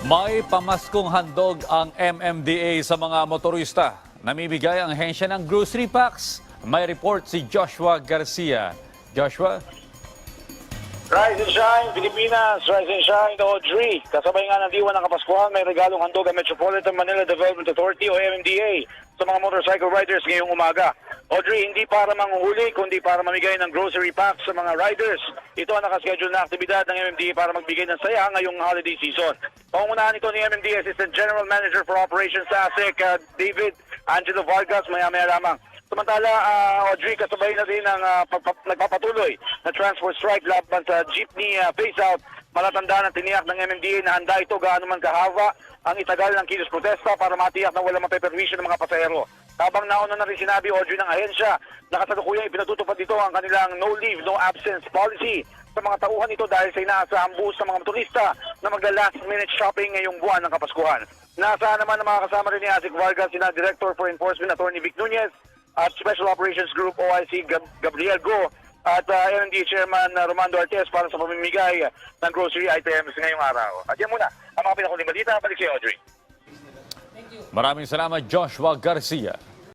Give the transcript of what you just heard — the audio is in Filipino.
May pamaskong handog ang MMDA sa mga motorista. Namimigay ang hensya ng grocery packs. May report si Joshua Garcia. Joshua? Rise and Shine, Pilipinas, Rise and Shine, Audrey. Kasabay nga ng diwa ng Kapaskuhan, may regalong handog ang Metropolitan Manila Development Authority o MMDA sa mga motorcycle riders ngayong umaga. Audrey, hindi para manghuhuli, kundi para mamigay ng grocery packs sa mga riders. Ito ang nakaschedule na aktibidad ng MMDA para magbigay ng saya ngayong holiday season. Pangungunahan ito ni MMDA Assistant General Manager for Operations sa ASEC, uh, David Angelo Vargas, maya-maya lamang. Samantala, ah, Audrey, kasabay na din ang pagpa- nagpapatuloy na transport strike laban sa jeepney uh, phase-out. Malatanda ng tiniyak ng MMDA na handa ito gaano man kahaba ang itagal ng kilos protesta para matiyak na walang mapeperwisyo ng mga pasahero. Habang nauna na rin sinabi, Audrey, ng ahensya, na kasalukuyang ipinatutupad dito ang kanilang no leave, no absence policy sa mga tauhan ito dahil sa inaasahang buhos sa mga motorista na magla-last minute shopping ngayong buwan ng Kapaskuhan. Naasahan naman ng mga kasama rin ni Asik Vargas, sina Director for Enforcement Attorney Vic Nunez, at Special Operations Group OIC Gab- Gabriel Go at uh, LND Chairman uh, Romando Artes para sa pamimigay ng grocery items ngayong araw. At yan muna, ang mga pinakuling balita. Balik si Audrey. Maraming salamat, Joshua Garcia.